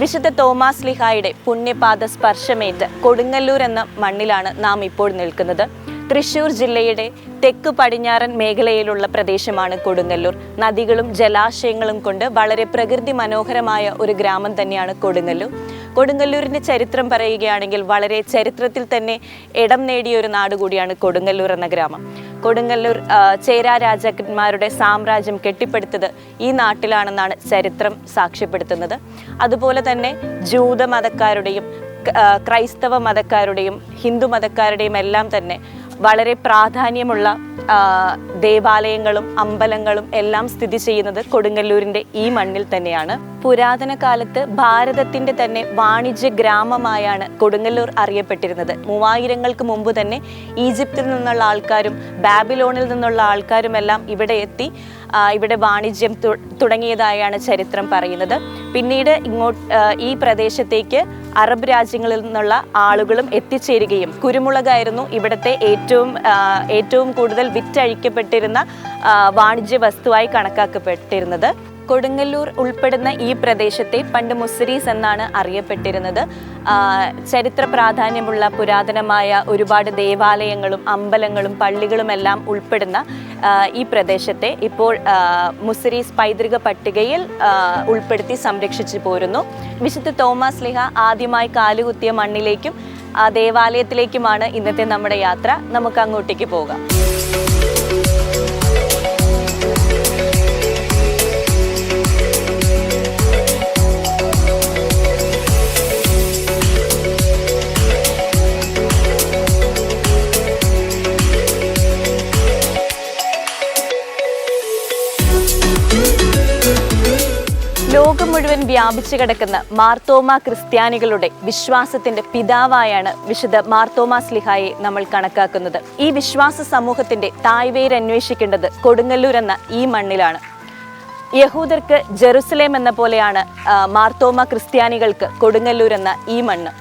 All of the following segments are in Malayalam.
വിശുദ്ധ തോമാസ് ലിഹായുടെ പുണ്യപാദ സ്പർശമേറ്റ് കൊടുങ്ങല്ലൂർ എന്ന മണ്ണിലാണ് നാം ഇപ്പോൾ നിൽക്കുന്നത്. തൃശൂർ ജില്ലയുടെ തെക്ക് പടിഞ്ഞാറൻ മേഖലയിലുള്ള പ്രദേശമാണ് കൊടുങ്ങല്ലൂർ. നദികളും ജലാശയങ്ങളും കൊണ്ട് വളരെ പ്രകൃതി മനോഹരമായ ഒരു ഗ്രാമം തന്നെയാണ് കൊടുങ്ങല്ലൂർ. കൊടുങ്ങല്ലൂരിന്റെ ചരിത്രം പറയുകയാണെങ്കിൽ വളരെ ചരിത്രത്തിൽ തന്നെ ഇടം നേടിയ ഒരു നാട് കൂടിയാണ് കൊടുങ്ങല്ലൂർ എന്ന ഗ്രാമം. കൊടുങ്ങല്ലൂർ ചേരാ രാജാക്കന്മാരുടെ സാമ്രാജ്യം കെട്ടിപ്പടുത്തത് ഈ നാട്ടിലാണെന്നാണ് ചരിത്രം സാക്ഷ്യപ്പെടുത്തുന്നത്. അതുപോലെ തന്നെ ജൂത മതക്കാരുടെയും ക്രൈസ്തവ മതക്കാരുടെയും ഹിന്ദു മതക്കാരുടെയും എല്ലാം തന്നെ വളരെ പ്രാധാന്യമുള്ള ദേവാലയങ്ങളും അമ്പലങ്ങളും എല്ലാം സ്ഥിതി ചെയ്യുന്നത് കൊടുങ്ങല്ലൂരിന്റെ ഈ മണ്ണിൽ തന്നെയാണ്. പുരാതന കാലത്ത് ഭാരതത്തിന്റെ തന്നെ വാണിജ്യ ഗ്രാമമായാണ് കൊടുങ്ങല്ലൂർ അറിയപ്പെട്ടിരുന്നത്. മൂവായിരങ്ങൾക്ക് മുമ്പ് തന്നെ ഈജിപ്തിൽ നിന്നുള്ള ആൾക്കാരും ബാബിലോണിൽ നിന്നുള്ള ആൾക്കാരുമെല്ലാം ഇവിടെ എത്തി ഇവിടെ വാണിജ്യം തുടങ്ങിയതായാണ് ചരിത്രം പറയുന്നത്. പിന്നീട് ഇങ്ങോട്ട് ഈ പ്രദേശത്തേക്ക് അറബ് രാജ്യങ്ങളിൽ നിന്നുള്ള ആളുകളും എത്തിച്ചേരുകയും കുരുമുളകായിരുന്നു ഇവിടുത്തെ ഏറ്റവും ഏറ്റവും കൂടുതൽ വിറ്റഴിക്കപ്പെട്ടിരുന്ന വാണിജ്യ വസ്തുവായി കണക്കാക്കപ്പെട്ടിരുന്നത്. കൊടുങ്ങല്ലൂർ ഉൾപ്പെടുന്ന ഈ പ്രദേശത്തെ പണ്ട് മുസ്രീസ് എന്നാണ് അറിയപ്പെട്ടിരുന്നത്. ചരിത്ര പ്രാധാന്യമുള്ള പുരാതനമായ ഒരുപാട് ദേവാലയങ്ങളും അമ്പലങ്ങളും പള്ളികളുമെല്ലാം ഉൾപ്പെടുന്ന ഈ പ്രദേശത്തെ ഇപ്പോൾ മുസ്സരീസ് പൈതൃക പട്ടികയിൽ ഉൾപ്പെടുത്തി സംരക്ഷിച്ചു പോരുന്നു. വിശുദ്ധ തോമസ് ലിഹ ആദ്യമായി കാലുകുത്തിയ മണ്ണിലേക്കും ആ ദേവാലയത്തിലേക്കുമാണ് ഇന്നത്തെ നമ്മുടെ യാത്ര. നമുക്ക് അങ്ങോട്ടേക്ക് പോകാം. ലോകം മുഴുവൻ വ്യാപിച്ചു കിടക്കുന്ന മാർത്തോമ ക്രിസ്ത്യാനികളുടെ വിശ്വാസത്തിന്റെ പിതാവായാണ് വിശുദ്ധ മാർത്തോമ സ്ലിഹായെ നമ്മൾ കണക്കാക്കുന്നത്. ഈ വിശ്വാസ സമൂഹത്തിന്റെ തായ്വേര് അന്വേഷിക്കേണ്ടത് കൊടുങ്ങല്ലൂർ എന്ന ഈ മണ്ണിലാണ്. യഹൂദർക്ക് ജെറുസലേം എന്ന പോലെയാണ് മാർത്തോമ ക്രിസ്ത്യാനികൾക്ക് കൊടുങ്ങല്ലൂർ എന്ന ഈ മണ്ണ്.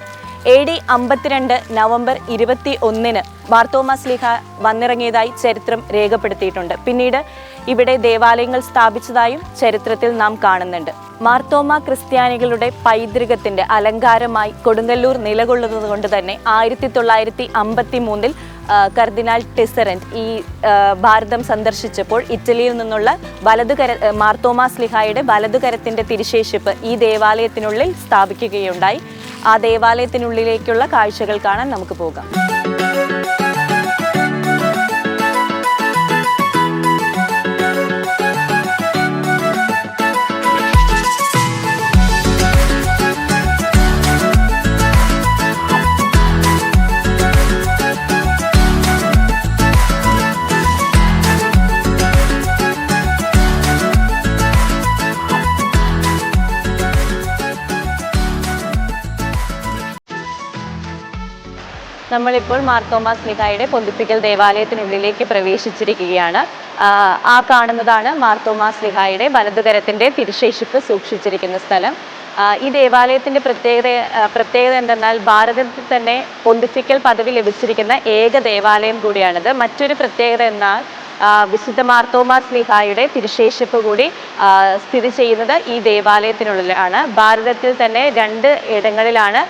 എ ഡി അമ്പത്തിരണ്ട് നവംബർ ഇരുപത്തി ഒന്നിന് മാർത്തോമ സ്ലിഹ വന്നിറങ്ങിയതായി ചരിത്രം രേഖപ്പെടുത്തിയിട്ടുണ്ട്. പിന്നീട് ഇവിടെ ദേവാലയങ്ങൾ സ്ഥാപിച്ചതായും ചരിത്രത്തിൽ നാം കാണുന്നുണ്ട്. മാർത്തോമ ക്രിസ്ത്യാനികളുടെ പൈതൃകത്തിന്റെ അലങ്കാരമായി കൊടുങ്ങല്ലൂർ നിലകൊള്ളുന്നത് കൊണ്ട് തന്നെ ആയിരത്തി തൊള്ളായിരത്തി അമ്പത്തി മൂന്നിൽ കർദിനാൾ ടിസറന്റ് ഈ ഭാരതം സന്ദർശിച്ചപ്പോൾ ഇറ്റലിയിൽ നിന്നുള്ള വലതുകര മാർത്തോമാ സ്ലിഹായുടെ വലതുകരത്തിന്റെ തിരുശേഷിപ്പ് ഈ ദേവാലയത്തിനുള്ളിൽ സ്ഥാപിക്കുകയുണ്ടായി. ആ ദേവാലയത്തിനുള്ളിലേക്കുള്ള കാഴ്ചകൾ കാണാൻ നമുക്ക് പോകാം. നമ്മളിപ്പോൾ മാർത്തോമാ സ്ലിഹായുടെ പൊന്തിപ്പിക്കൽ ദേവാലയത്തിനുള്ളിലേക്ക് പ്രവേശിച്ചിരിക്കുകയാണ്. ആ, കാണുന്നതാണ് മാർത്തോമാ സ്ലിഹായുടെ വലതുകരത്തിന്റെ തിരുശേഷിപ്പ് സൂക്ഷിച്ചിരിക്കുന്ന സ്ഥലം. ഈ ദേവാലയത്തിന്റെ പ്രത്യേകത പ്രത്യേകത എന്തെന്നാൽ ഭാരതത്തിൽ തന്നെ പൊന്തിപ്പിക്കൽ പദവി ലഭിച്ചിരിക്കുന്ന ഏക ദേവാലയം കൂടിയാണിത്. മറ്റൊരു പ്രത്യേകത എന്നാൽ വിശുദ്ധ മാർത്തോമാ സ്ലിഹായുടെ തിരുശേഷിപ്പ് കൂടി സ്ഥിതി ചെയ്യുന്നത് ഈ ദേവാലയത്തിനുള്ളിലാണ്. ഭാരതത്തിൽ തന്നെ രണ്ട് ഇടങ്ങളിലാണ്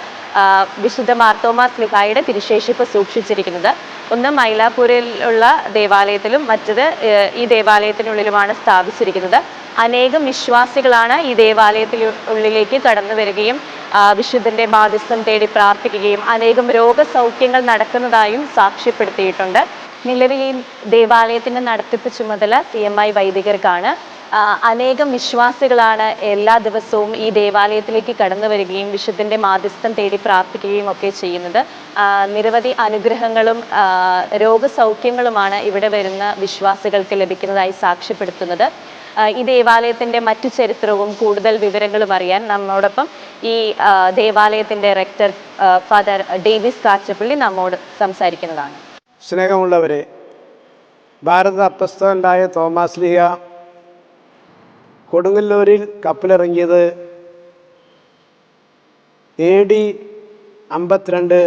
വിശുദ്ധ മാർത്തോമാ സ്ലിഹായുടെ തിരുശേഷിപ്പ് സൂക്ഷിച്ചിരിക്കുന്നത്. ഒന്ന് മൈലാപ്പൂരിലുള്ള ദേവാലയത്തിലും മറ്റത് ഈ ദേവാലയത്തിനുള്ളിലുമാണ് സ്ഥാപിച്ചിരിക്കുന്നത്. അനേകം വിശ്വാസികളാണ് ഈ ദേവാലയത്തിൽ ഉള്ളിലേക്ക് കടന്നു വരികയും വിശുദ്ധന്റെ ബാധ്യസ്ഥം തേടി പ്രാർത്ഥിക്കുകയും അനേകം രോഗസൗഖ്യങ്ങൾ നടക്കുന്നതായും സാക്ഷ്യപ്പെടുത്തിയിട്ടുണ്ട്. നിലവിൽ ഈ ദേവാലയത്തിന്റെ നടത്തിപ്പ് ചുമതല സി എം ഐ വൈദികർക്കാണ്. അനേകം വിശ്വാസികളാണ് എല്ലാ ദിവസവും ഈ ദേവാലയത്തിലേക്ക് കടന്നു വരികയും വിശുദ്ധന്റെ മാധ്യസ്ഥം തേടി പ്രാർത്ഥിക്കുകയും ഒക്കെ ചെയ്യുന്നത്. നിരവധി അനുഗ്രഹങ്ങളും രോഗസൗഖ്യങ്ങളുമാണ് ഇവിടെ വരുന്ന വിശ്വാസികൾക്ക് ലഭിക്കുന്നതായി സാക്ഷ്യപ്പെടുത്തുന്നത്. ഈ ദേവാലയത്തിന്റെ മറ്റു ചരിത്രവും കൂടുതൽ വിവരങ്ങളും അറിയാൻ നമ്മോടൊപ്പം ഈ ദേവാലയത്തിന്റെ റെക്ടർ ഫാദർ ഡേവിസ് കാച്ചപ്പള്ളി നമ്മോട് സംസാരിക്കുന്നതാണ്. സ്നേഹമുള്ളവരെ ഭാരത അപ്രസ്ഥാനായ തോമാസ് ലീഹ കൊടുങ്ങല്ലൂരിൽ കപ്പലിറങ്ങിയത് എ ഡി അമ്പത്തിരണ്ട്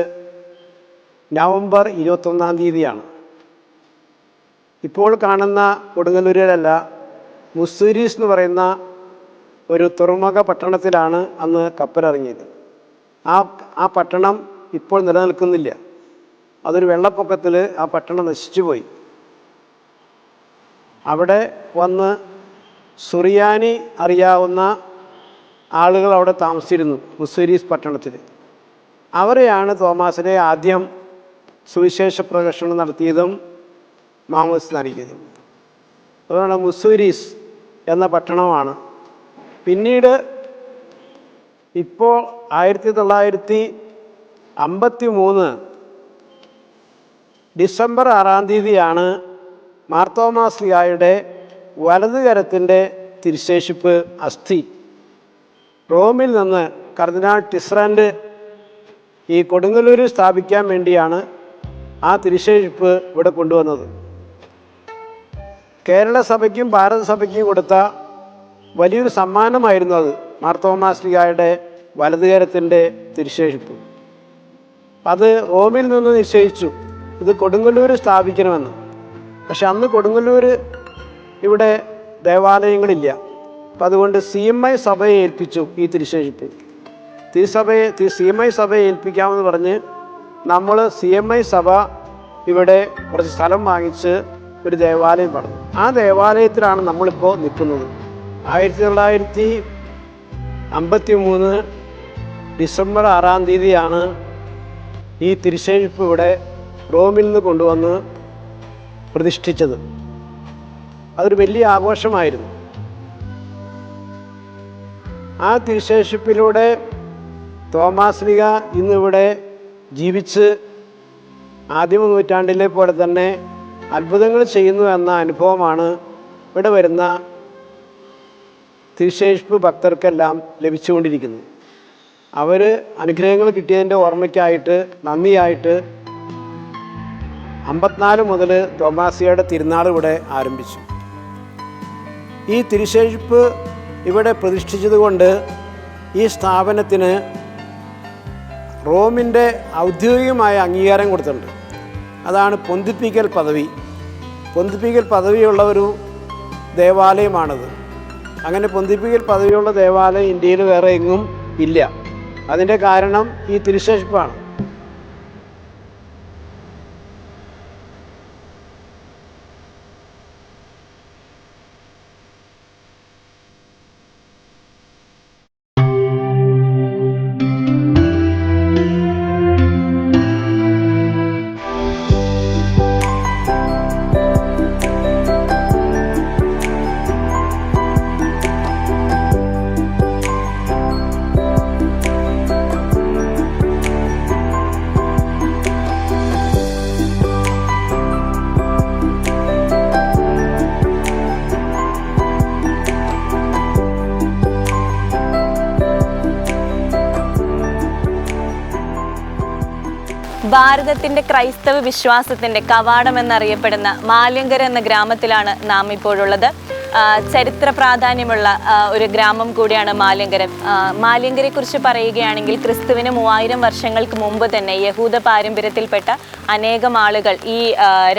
നവംബർ ഇരുപത്തൊന്നാം തീയതിയാണ്. ഇപ്പോൾ കാണുന്ന കൊടുങ്ങല്ലൂരിലല്ല മുസ്സൂരീസ് എന്ന് പറയുന്ന ഒരു തുറമുഖ പട്ടണത്തിലാണ് അന്ന് കപ്പലിറങ്ങിയത്. ആ ആ പട്ടണം ഇപ്പോൾ നിലനിൽക്കുന്നില്ല. അതൊരു വെള്ളപ്പൊക്കത്തിൽ ആ പട്ടണം നശിച്ചുപോയി. അവിടെ വന്ന് സുറിയാനി അറിയാവുന്ന ആളുകൾ അവിടെ താമസിച്ചിരുന്നു മുസ്സീരീസ് പട്ടണത്തിൽ. അവരെയാണ് തോമാസിനെ ആദ്യം സുവിശേഷ പ്രകർഷണം നടത്തിയതും മാമോസ് നൽകിയതും. അതുകൊണ്ട് മുസ്സൂരീസ് എന്ന പട്ടണമാണ്. പിന്നീട് ഇപ്പോൾ ആയിരത്തി തൊള്ളായിരത്തി അമ്പത്തി മൂന്ന് ഡിസംബർ ആറാം തീയതിയാണ് മാർത്തോമാസ്ലിയായുടെ വലതുകരത്തിന്റെ തിരുശേഷിപ്പ് അസ്ഥി. റോമിൽ നിന്ന് കർദിനാൾ ടിസ്രാന്റെ ഈ കൊടുങ്ങല്ലൂരിൽ സ്ഥാപിക്കാൻ വേണ്ടിയാണ് ആ തിരുശേഷിപ്പ് ഇവിടെ കൊണ്ടുവന്നത്. കേരള സഭയ്ക്കും ഭാരത സഭയ്ക്കും കൊടുത്ത വലിയൊരു സമ്മാനമായിരുന്നു അത്. മാർത്തോമാസ്ലിയായുടെ വലതുകരത്തിന്റെ തിരുശേഷിപ്പ്. അത് റോമിൽ നിന്ന് നിശ്ചയിച്ചു. ഇത് കൊടുങ്ങല്ലൂർ സ്ഥാപിക്കണമെന്ന്. പക്ഷെ അന്ന് കൊടുങ്ങല്ലൂർ ഇവിടെ ദേവാലയങ്ങളില്ല. അപ്പം അതുകൊണ്ട് സി എം ഐ സഭയെ ഏൽപ്പിച്ചു ഈ തിരുശേഷിപ്പ്. തിരുസഭയെ സി എം ഐ സഭയെ ഏൽപ്പിക്കാമെന്ന് പറഞ്ഞ് നമ്മൾ സി എം ഐ സഭ ഇവിടെ കുറച്ച് സ്ഥലം വാങ്ങിച്ച് ഒരു ദേവാലയം പണിതു. ആ ദേവാലയത്തിലാണ് നമ്മളിപ്പോൾ നിൽക്കുന്നത്. ആയിരത്തി തൊള്ളായിരത്തി അമ്പത്തി മൂന്ന് ഡിസംബർ ആറാം തീയതിയാണ് ഈ തിരുശേഷിപ്പ് ഇവിടെ റോമിൽ നിന്ന് കൊണ്ടുവന്ന് പ്രതിഷ്ഠിച്ചത്. അതൊരു വലിയ ആഘോഷമായിരുന്നു. ആ തിരുശേഷിപ്പിലൂടെ തോമാസ്ലിക ഇന്നിവിടെ ജീവിച്ച് ആദ്യമ നൂറ്റാണ്ടിലെ പോലെ തന്നെ അത്ഭുതങ്ങൾ ചെയ്യുന്നു എന്ന അനുഭവമാണ് ഇവിടെ വരുന്ന തിരുശേഷിപ്പ് ഭക്തർക്കെല്ലാം ലഭിച്ചുകൊണ്ടിരിക്കുന്നത്. അവർ അനുഗ്രഹങ്ങൾ കിട്ടിയതിന്റെ ഓർമ്മയ്ക്കായിട്ട് നന്ദിയായിട്ട് അമ്പത്തിനാല് മുതൽ തോമാസിയുടെ തിരുനാൾ ഇവിടെ ആരംഭിച്ചു. ഈ തിരുശേഷിപ്പ് ഇവിടെ പ്രതിഷ്ഠിച്ചതുകൊണ്ട് ഈ സ്ഥാപനത്തിന് റോമിന്റെ ഔദ്യോഗികമായ അംഗീകാരം കൊടുത്തിട്ടുണ്ട്. അതാണ് പൊന്തിപ്പിക്കൽ പദവി. പൊന്തിപ്പിക്കൽ പദവിയുള്ള ഒരു ദേവാലയമാണത്. അങ്ങനെ പൊന്തിപ്പിക്കൽ പദവിയുള്ള ദേവാലയം ഇന്ത്യയിൽ വേറെ എങ്ങും ഇല്ല. അതിന്റെ കാരണം ഈ തിരുശേഷിപ്പാണ്. ഭാരതത്തിന്റെ ക്രൈസ്തവ വിശ്വാസത്തിന്റെ കവാടം എന്നറിയപ്പെടുന്ന മാലിയങ്കര എന്ന ഗ്രാമത്തിലാണ് നാം ഇപ്പോഴുള്ളത്. ചരിത്ര പ്രാധാന്യമുള്ള ഒരു ഗ്രാമം കൂടിയാണ് മാലിയങ്കരം മാലിയങ്കരെക്കുറിച്ച് പറയുകയാണെങ്കിൽ ക്രിസ്തുവിന് മൂവായിരം വർഷങ്ങൾക്ക് മുമ്പ് തന്നെ യഹൂദ പാരമ്പര്യത്തിൽപ്പെട്ട അനേകം ആളുകൾ ഈ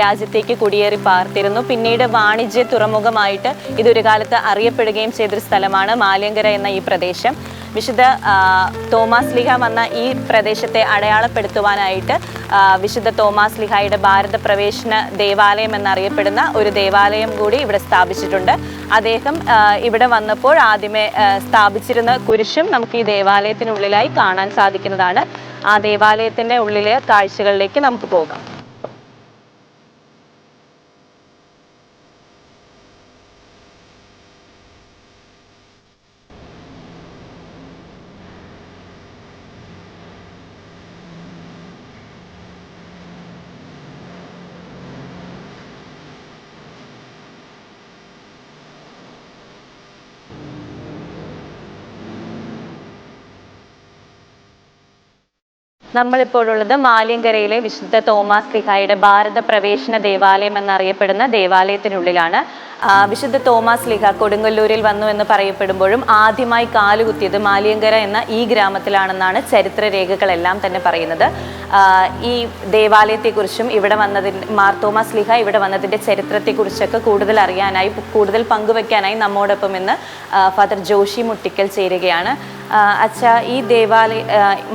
രാജ്യത്തേക്ക് കുടിയേറി പാർത്തിരുന്നു. പിന്നീട് വാണിജ്യ തുറമുഖമായിട്ട് ഇതൊരു കാലത്ത് അറിയപ്പെടുകയും ചെയ്തൊരു സ്ഥലമാണ് മാലിയങ്കര എന്ന ഈ പ്രദേശം. വിശുദ്ധ തോമാസ് ലിഹ വന്ന ഈ പ്രദേശത്തെ അടയാളപ്പെടുത്തുവാനായിട്ട് വിശുദ്ധ തോമാസ് ലിഹായുടെ ഭാരത പ്രവേശന ദേവാലയം എന്നറിയപ്പെടുന്ന ഒരു ദേവാലയം കൂടി ഇവിടെ സ്ഥാപിച്ചിട്ടുണ്ട്. അദ്ദേഹം ഇവിടെ വന്നപ്പോൾ ആദ്യമേ സ്ഥാപിച്ചിരുന്ന കുരിശും നമുക്ക് ഈ ദേവാലയത്തിനുള്ളിലായി കാണാൻ സാധിക്കുന്നതാണ്. ആ ദേവാലയത്തിന്റെ ഉള്ളിലെ കാഴ്ചകളിലേക്ക് നമുക്ക് പോകാം. നമ്മളിപ്പോഴുള്ളത് മാലിയങ്കരയിലെ വിശുദ്ധ തോമാസ് ലിഹായുടെ ഭാരത പ്രവേശന ദേവാലയം എന്നറിയപ്പെടുന്ന ദേവാലയത്തിനുള്ളിലാണ്. വിശുദ്ധ തോമാസ് ലിഹ കൊടുങ്ങല്ലൂരിൽ വന്നു എന്ന് പറയപ്പെടുമ്പോഴും ആദ്യമായി കാലുകുത്തിയത് മാലിയങ്കര എന്ന ഈ ഗ്രാമത്തിലാണെന്നാണ് ചരിത്ര രേഖകളെല്ലാം തന്നെ പറയുന്നത്. ഈ ദേവാലയത്തെക്കുറിച്ചും ഇവിടെ വന്നതിന് മാർ തോമാസ് ലിഹ ഇവിടെ വന്നതിന്റെ ചരിത്രത്തെക്കുറിച്ചൊക്കെ കൂടുതൽ അറിയാനായി കൂടുതൽ പങ്കുവെക്കാനായി നമ്മോടൊപ്പം ഇന്ന് ഫാദർ ജോഷി മുട്ടിക്കൽ ചേരുകയാണ്. അച്ഛ ഈ ദേവാലയ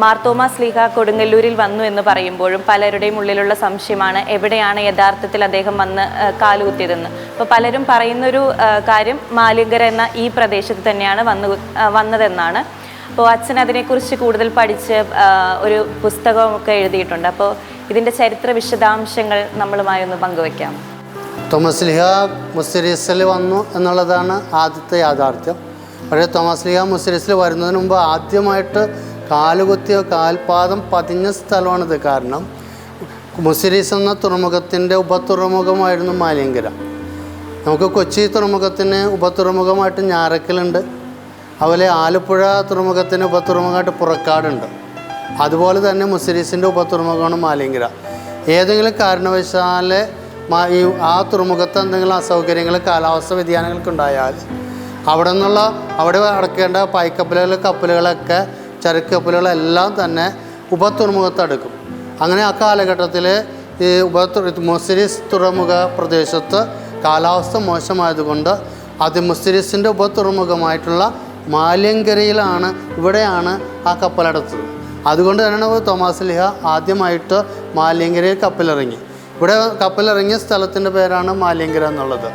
മാർത്തോമ സ്ലീഹ കൊടുങ്ങല്ലൂരിൽ വന്നു എന്ന് പറയുമ്പോഴും പലരുടെയും ഉള്ളിലുള്ള സംശയമാണ് എവിടെയാണ് യഥാർത്ഥത്തിൽ അദ്ദേഹം വന്ന് കാലുകുത്തിയതെന്ന്. അപ്പോൾ പലരും പറയുന്നൊരു കാര്യം മാലിങ്കര എന്ന ഈ പ്രദേശത്ത് തന്നെയാണ് വന്നു വന്നതെന്നാണ്. അപ്പോൾ അച്ഛൻ അതിനെക്കുറിച്ച് കൂടുതൽ പഠിച്ച് ഒരു പുസ്തകമൊക്കെ എഴുതിയിട്ടുണ്ട്. അപ്പോൾ ഇതിന്റെ ചരിത്ര വിശദാംശങ്ങൾ നമ്മളുമായി ഒന്ന് പങ്കുവയ്ക്കാം. തോമസ് ലിഹ മുസ്ലിസിൽ വന്നു എന്നുള്ളതാണ് ആദ്യത്തെ യാഥാർത്ഥ്യം. പക്ഷേ തോമസ് ലീഗ മുസ്ലിസിൽ വരുന്നതിന് മുമ്പ് ആദ്യമായിട്ട് കാലുകുത്തിയോ കാൽപാദം പതിഞ്ഞ സ്ഥലമാണിത്. കാരണം മുസിരീസ് എന്ന തുറമുഖത്തിന്റെ ഉപതുറമുഖമായിരുന്നു മാലിയങ്കര നമുക്ക് കൊച്ചി തുറമുഖത്തിന് ഉപതുറമുഖമായിട്ട് ഞാറക്കലുണ്ട്. അതുപോലെ ആലപ്പുഴ തുറമുഖത്തിന് ഉപതുറമുഖമായിട്ട് പുറക്കാടുണ്ട്. അതുപോലെ തന്നെ മുസിരീസിന്റെ ഉപതുറമുഖമാണ് മാലിയങ്കര ഏതെങ്കിലും കാരണവശാൽ ഈ ആ തുറമുഖത്ത് എന്തെങ്കിലും അസൗകര്യങ്ങൾ കാലാവസ്ഥ വ്യതിയാനങ്ങൾക്ക് ഉണ്ടായാൽ അവിടെ നിന്നുള്ള അവിടെ അടക്കേണ്ട പായ്ക്കപ്പലുകൾ കപ്പലുകളൊക്കെ ചരക്ക് കപ്പലുകളെല്ലാം തന്നെ ഉപതുറമുഖത്ത് അടുക്കും അങ്ങനെ ആ കാലഘട്ടത്തിൽ ഈ ഉപ മുസ്ലിസ് തുറമുഖ പ്രദേശത്ത് കാലാവസ്ഥ മോശമായതുകൊണ്ട് അത് മുസ്ലിസിന്റെ ഉപതുറമുഖമായിട്ടുള്ള മാലിയങ്കരയിലാണ് ഇവിടെയാണ് ആ കപ്പലടുത്തത് അതുകൊണ്ട് തന്നെയാണ് തോമാസ് ലിഹ ആദ്യമായിട്ട് മാലിയങ്കരയിൽ കപ്പലിറങ്ങി. ഇവിടെ കപ്പലിറങ്ങിയ സ്ഥലത്തിന്റെ പേരാണ് മാലിയങ്കര എന്നുള്ളത്.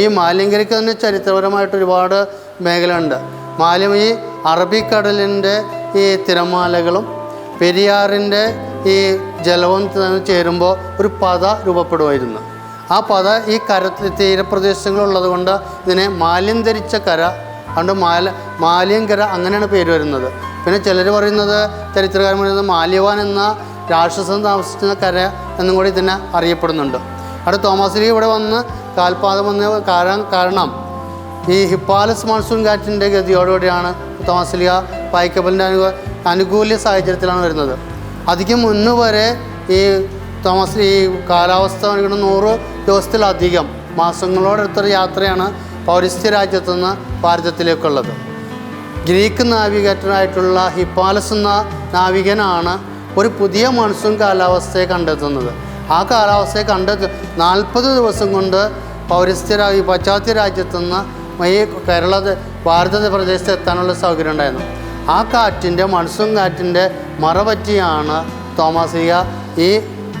ഈ മാലിയങ്കരയ്ക്ക് തന്നെ ചരിത്രപരമായിട്ട് ഒരുപാട് മേഖലയുണ്ട്. മാലിം ഈ അറബിക്കടലിന്റെ ഈ തിരമാലകളും പെരിയാറിന്റെ ഈ ജലവും ചേരുമ്പോൾ ഒരു പത രൂപപ്പെടുമായിരുന്നു. ആ പത ഈ കര തീരപ്രദേശങ്ങളുള്ളത് കൊണ്ട് ഇതിനെ മാലിന്യം ധരിച്ച കര അതുകൊണ്ട് മാല മാലിയങ്കര അങ്ങനെയാണ് പേര് വരുന്നത്. പിന്നെ ചിലർ പറയുന്നത് ചരിത്രകാരൻ പറയുന്നത് മാലിയവാൻ എന്ന രാക്ഷസം താമസിക്കുന്ന കര എന്നും കൂടി ഇതിനെ അറിയപ്പെടുന്നുണ്ട്. അവിടെ തോമസ് ലീ ഇവിടെ വന്ന് കാൽപാദം വന്ന കാരണം കാരണം ഈ ഹിപ്പാലസ് മൺസൂൺ കാറ്റിന്റെ ഗതിയോടുകൂടിയാണ് തോമസിലിയ പായ്ക്കപ്പലിന്റെ അനു അനുകൂല സാഹചര്യത്തിലാണ് വരുന്നത്. അതിക്ക് മുന്ന് വരെ ഈ തോമസ് ഈ കാലാവസ്ഥ ഇവിടെ നൂറ് ദിവസത്തിലധികം മാസങ്ങളോടടുത്തൊരു യാത്രയാണ് പൗരസ്ത്യ രാജ്യത്തുനിന്ന് ഭാരതത്തിലേക്കുള്ളത്. ഗ്രീക്ക് നാവികേറ്റനായിട്ടുള്ള ഹിപ്പാലസ് എന്ന നാവികനാണ് ഒരു പുതിയ മൺസൂൺ കാലാവസ്ഥയെ കണ്ടെത്തുന്നത്. ആ കാലാവസ്ഥയെ കണ്ടെത്തി നാൽപ്പത് ദിവസം കൊണ്ട് ഈ പാശ്ചാത്യ രാജ്യത്തു നിന്ന് ഈ കേരള ഭാരത പ്രദേശത്ത് എത്താനുള്ള സൗകര്യം ഉണ്ടായിരുന്നു. ആ കാറ്റിന്റെ മൺസൂൺ കാറ്റിന്റെ മറപറ്റിയാണ് തോമാസിക ഈ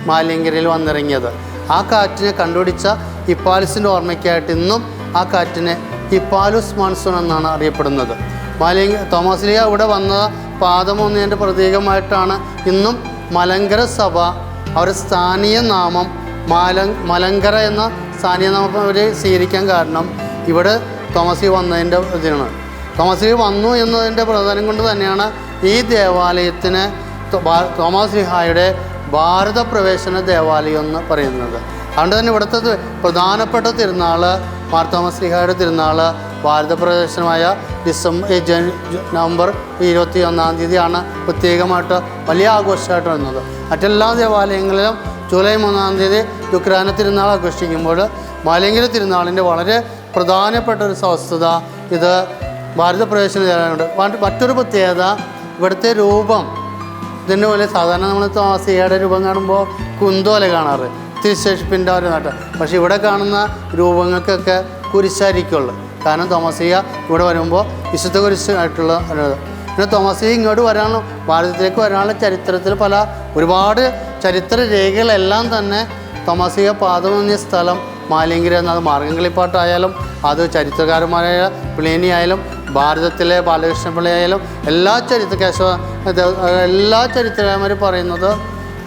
മാലിങ്കരയിൽ വന്നിറങ്ങിയത്. ആ കാറ്റിനെ കണ്ടുപിടിച്ച ഇപ്പാലുസിന്റെ ഓർമ്മയ്ക്കായിട്ട് ഇന്നും ആ കാറ്റിനെ ഇപ്പാലുസ് മൺസൂൺ എന്നാണ് അറിയപ്പെടുന്നത്. മാലിംഗ തോമസ് ലിയ ഇവിടെ വന്ന പാദമൊന്നിന്റെ പ്രതീകമായിട്ടാണ് ഇന്നും മലങ്കര സഭ അവരുടെ സ്ഥാനീയ നാമം മാല മലങ്കര എന്ന സ്ഥാനീയ നമുക്ക് അവർ സ്വീകരിക്കാൻ കാരണം ഇവിടെ തോമസ് വന്നതിന്റെ ഇതിനാണ് തോമസ് വന്നു എന്നതിന്റെ പ്രധാനം കൊണ്ട് തന്നെയാണ് ഈ ദേവാലയത്തിന് തോമസ് ലിഹായുടെ ഭാരത പ്രവേശന ദേവാലയം എന്ന് പറയുന്നത്. അതുകൊണ്ട് തന്നെ ഇവിടുത്തെ പ്രധാനപ്പെട്ട തിരുനാൾ മാർത്തോമസ് ലിഹായുടെ തിരുനാൾ ഭാരത പ്രവേശനമായ ഡിസംബർ ജൻ നവംബർ ഇരുപത്തി ഒന്നാം തീയതിയാണ് പ്രത്യേകമായിട്ട് വലിയ ആഘോഷമായിട്ട് വരുന്നത്. മറ്റെല്ലാ ദേവാലയങ്ങളിലും ജൂലൈ മൂന്നാം തീയതി ദുക്രാന തിരുനാൾ ആഘോഷിക്കുമ്പോൾ മാലിങ്കര തിരുനാളിന്റെ വളരെ പ്രധാനപ്പെട്ട ഒരു സ്വസ്ഥത ഇത് ഭാരത പ്രവേശന ചെയ്യാനുണ്ട് മറ്റൊരു പ്രത്യേകത ഇവിടുത്തെ രൂപം. ഇതിന്റെ പോലെ സാധാരണ നമ്മൾ താമസിയുടെ രൂപം കാണുമ്പോൾ കുന്തോല കാണാറ്. തിരുശേഷിപ്പിന്റെ ഒരു നാട്ടം. പക്ഷേ ഇവിടെ കാണുന്ന രൂപങ്ങൾക്കൊക്കെ കുരിശായിരിക്കുള്ളൂ. കാരണം തോമസിയ ഇവിടെ വരുമ്പോൾ വിശുദ്ധ കുരിശായിട്ടുള്ള. പിന്നെ തോമസിയ ഇങ്ങോട്ട് വരാനുള്ള ഭാരതത്തിലേക്ക് വരാനുള്ള ചരിത്രത്തിൽ പല ഒരുപാട് ചരിത്ര രേഖകളെല്ലാം തന്നെ പാദം എന്ന സ്ഥലം മാലിംഗിരി എന്നത് മാർഗംകളിപ്പാട്ടായാലും അത് ചരിത്രകാരന്മാരായ പ്ലേനി ആയാലും ഭാരതത്തിലെ ബാലകൃഷ്ണപിള്ളി പിള്ളയായാലും എല്ലാ ചരിത്ര കേശവ എല്ലാ ചരിത്രകാരന്മാരും പറയുന്നത്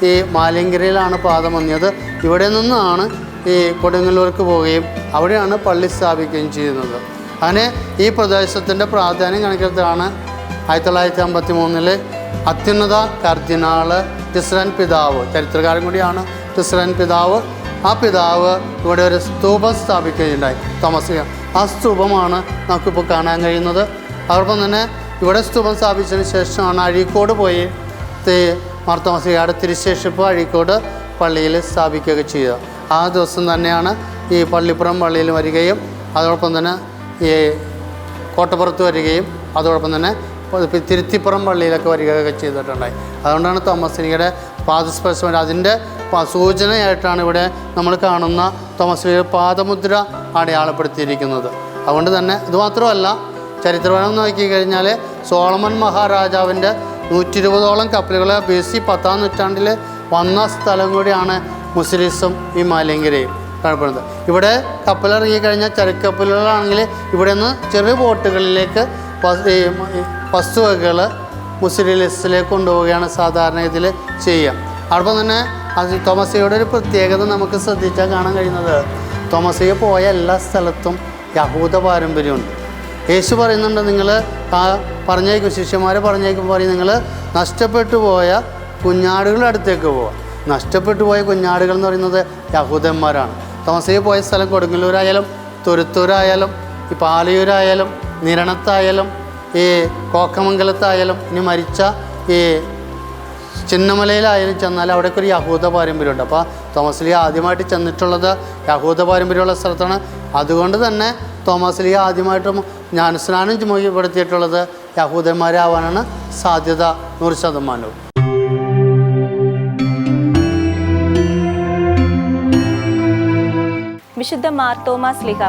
ഈ മാലിംഗിരിയിലാണ് പാദമങ്ങിയത് ഇവിടെ നിന്നാണ് ഈ കൊടുങ്ങല്ലൂർക്ക് പോവുകയും അവിടെയാണ് പള്ളി സ്ഥാപിക്കുകയും ചെയ്യുന്നത്. അങ്ങനെ ഈ പ്രദേശത്തിന്റെ പ്രാധാന്യം കണക്കിലെടുത്താണ് ആയിരത്തി തൊള്ളായിരത്തി അമ്പത്തി മൂന്നിൽ അത്യുന്നത കർദിനാൾ ടിസ്രൻ പിതാവ്. ചരിത്രകാരൻ കൂടിയാണ് തിസ്രൻ പിതാവ്. ആ പിതാവ് ഇവിടെ ഒരു സ്തൂപം സ്ഥാപിക്കുകയുണ്ടായി. തോമസ് ആ സ്തൂപമാണ് നമുക്കിപ്പോൾ കാണാൻ കഴിയുന്നത്. അതോടൊപ്പം തന്നെ ഇവിടെ സ്തൂപം സ്ഥാപിച്ചതിന് ശേഷമാണ് അഴീക്കോട് പോയി മാർത്തോമസികയുടെ തിരുശേഷിപ്പ് അഴീക്കോട് പള്ളിയിൽ സ്ഥാപിക്കുകയൊക്കെ ചെയ്യുക ആ ദിവസം തന്നെയാണ് ഈ പള്ളിപ്പുറം പള്ളിയിൽ വരികയും അതോടൊപ്പം തന്നെ ഈ കോട്ടപ്പുറത്ത് വരികയും അതോടൊപ്പം തന്നെ തിരുത്തിപ്പുറം പള്ളിയിലൊക്കെ വരികയൊക്കെ ചെയ്തിട്ടുണ്ടായി. അതുകൊണ്ടാണ് തോമസിനിയുടെ പാദസ്പർശം. അതിന്റെ സൂചനയായിട്ടാണ് ഇവിടെ നമ്മൾ കാണുന്ന തോമസിനിയുടെ പാദമുദ്ര അടയാളപ്പെടുത്തിയിരിക്കുന്നത്. അതുകൊണ്ട് തന്നെ ഇത് മാത്രമല്ല ചരിത്രപരം നോക്കിക്കഴിഞ്ഞാൽ സോളമൻ മഹാരാജാവിന്റെ നൂറ്റി ഇരുപതോളം കപ്പലുകൾ ബി സി പത്താം നൂറ്റാണ്ടിൽ വന്ന സ്ഥലം കൂടിയാണ് മുസ്ലിസും ഈ മാലിങ്കരയും കാണപ്പെടുന്നത്. ഇവിടെ കപ്പലിറങ്ങി കഴിഞ്ഞാൽ ചരക്കപ്പലുകളാണെങ്കിൽ ഇവിടെ നിന്ന് ചെറിയ ബോട്ടുകളിലേക്ക് ഈ വസ്തുവകകൾ മുസ്ലിസിലേക്ക് കൊണ്ടുപോവുകയാണ് സാധാരണ ഇതിൽ ചെയ്യുക. അതോടൊപ്പം തന്നെ അത് തോമസിയുടെ ഒരു പ്രത്യേകത നമുക്ക് ശ്രദ്ധിച്ചാൽ കാണാൻ കഴിയുന്നത് തോമസിയ പോയ എല്ലാ സ്ഥലത്തും യഹൂദ പാരമ്പര്യമുണ്ട്. യേശു പറയുന്നുണ്ട് നിങ്ങൾ പറഞ്ഞേക്കും ശിഷ്യന്മാരെ പറഞ്ഞേക്കും പറയും നിങ്ങൾ നഷ്ടപ്പെട്ടു പോയ കുഞ്ഞാടുകളുടെ അടുത്തേക്ക് പോവുക. നഷ്ടപ്പെട്ടു പോയ കുഞ്ഞാടുകൾ എന്ന് പറയുന്നത് യഹൂദന്മാരാണ്. തോമസയിൽ പോയ സ്ഥലം കൊടുങ്ങല്ലൂരായാലും തുരുത്തൂരായാലും ഈ പാലയൂരായാലും നിരണത്തായാലും ഈ കോക്കമംഗലത്തായാലും ഇനി മരിച്ച ഈ ചിന്നമലയിലായാലും ചെന്നാൽ അവിടെയൊക്കെ ഒരു യഹൂദ പാരമ്പര്യമുണ്ട്. അപ്പോൾ തോമസ് ലീ ആദ്യമായിട്ട് ചെന്നിട്ടുള്ളത് യഹൂദ പാരമ്പര്യമുള്ള സ്ഥലത്താണ്. അതുകൊണ്ട് തന്നെ തോമസ് ലീ ആദ്യമായിട്ടും ജ്ഞാനസ്നാനം ചുമപ്പെടുത്തിയിട്ടുള്ളത് യഹൂദന്മാരാവാനാണ് സാധ്യത നൂറ് ശതമാനവും. വിശുദ്ധ മാർത്തോമാ സ്ലിഹ ലിഹ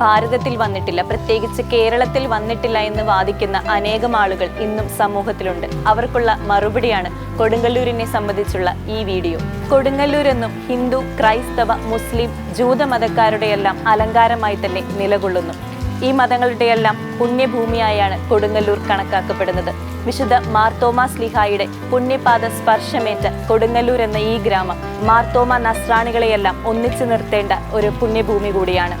ഭാരതത്തിൽ വന്നിട്ടില്ല. പ്രത്യേകിച്ച് കേരളത്തിൽ വന്നിട്ടില്ല എന്ന് വാദിക്കുന്ന അനേകം ആളുകൾ ഇന്നും സമൂഹത്തിലുണ്ട്. അവർക്കുള്ള മറുപടിയാണ് കൊടുങ്ങല്ലൂരിനെ സംബന്ധിച്ചുള്ള ഈ വീഡിയോ. കൊടുങ്ങല്ലൂരെന്നും ഹിന്ദു ക്രൈസ്തവ മുസ്ലിം ജൂത മതക്കാരുടെയെല്ലാം അലങ്കാരമായി തന്നെ നിലകൊള്ളുന്നു. ഈ മതങ്ങളുടെയെല്ലാം പുണ്യഭൂമിയായാണ് കൊടുങ്ങല്ലൂർ കണക്കാക്കപ്പെടുന്നത്. വിശുദ്ധ മാർത്തോമ സ്ലിഹായുടെ പുണ്യപാദ സ്പർശമേറ്റ കൊടുങ്ങല്ലൂർ എന്ന ഈ ഗ്രാമം മാർത്തോമ നസ്രാണികളെയെല്ലാം ഒന്നിച്ചു നിർത്തേണ്ട ഒരു പുണ്യഭൂമി കൂടിയാണ്.